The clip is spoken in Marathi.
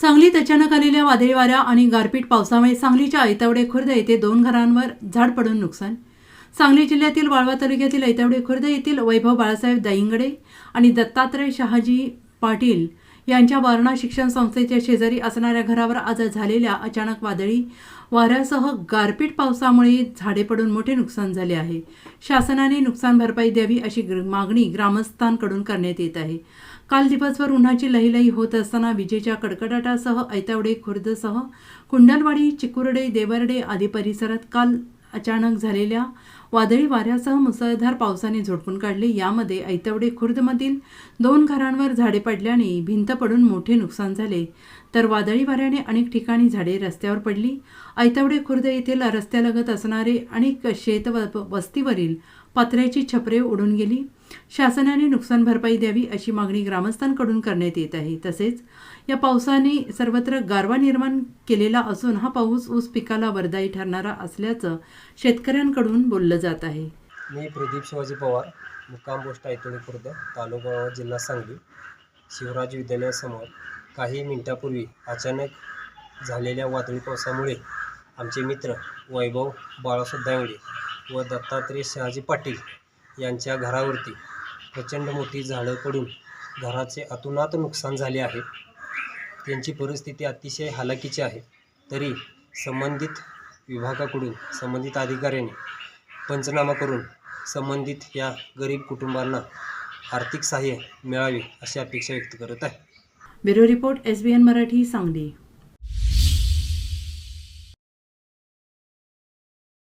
सांगलीत अचानक आलेल्या वादळी वाऱ्या आणि गारपीट पावसामुळे सांगलीच्या ऐतावडे खुर्द येथे दोन घरांवर झाड पडून नुकसान. सांगली जिल्ह्यातील वाळवा तालुक्यातील ऐतावडे खुर्द येथील वैभव बाळासाहेब दहिंगडे आणि दत्तात्रय शहाजी पाटील यांच्या वारणा शिक्षण संस्थेच्या शेजारी असणाऱ्या घरावर आज झालेल्या अचानक वादळी वाऱ्यासह गारपीट पावसामुळे झाडे पडून मोठे नुकसान झाले आहे. शासनाने नुकसान भरपाई द्यावी अशी ग्र- मागणी ग्रामस्थांकडून करण्यात येत आहे. काल दिवसभर उन्हाची लहीलही होत असताना विजेच्या कडकडाटासह ऐतावडे खुर्दसह कुंडलवाडी चिकुर्डे देवर्डे आदी परिसरात काल अचानक झालेल्या वादळी वाऱ्यासह मुसळधार पावसाने झोडपून काढले. यामध्ये ऐतवडे खुर्दमधील दोन घरांवर झाडे पडल्याने भिंत पडून मोठे नुकसान झाले. तर वादळी वाऱ्याने अनेक ठिकाणी झाडे रस्त्यावर पडली. ऐतवडे खुर्द येथील रस्त्यालगत असणारे अनेक शेत व- वस्तीवरील पत्र्याची छपरे उडून गेली. शासनाने नुकसान भरपाई द्यावी अशी मागणी ग्रामस्थांकडून करण्यात येत आहे. तसेच या पावसाने सर्वत्र गारवा निर्माण केलेला असून हा पाऊस ऊस पिकाला वरदायी ठरणारा असल्याचं शेतकऱ्यांकडून बोललं जात आहे. मी प्रदीप शिवाजी पवार मुक्काम पोस्ट ऐतोडे खुर्द तालुका जिल्हा सांगली. शिवराज विद्यालयासमोर काही मिनिटापूर्वी अचानक झालेल्या वादळी पावसामुळे आमचे मित्र वैभव बाळासाहेब व दत्तात्रय शहाजी पाटील यांच्या घरावरती प्रचंड मोठी झाडं पडून घराचे अतोनात नुकसान झाले आहे. त्यांची परिस्थिती अतिशय हालाकीची आहे. तरी संबंधित विभागाकडून संबंधित अधिकाऱ्याने पंचनामा करून संबंधित या गरीब कुटुंबांना आर्थिक सहाय्य मिळावे अशी अपेक्षा व्यक्त करत आहे. Bureau report S B N Marathi Sangli.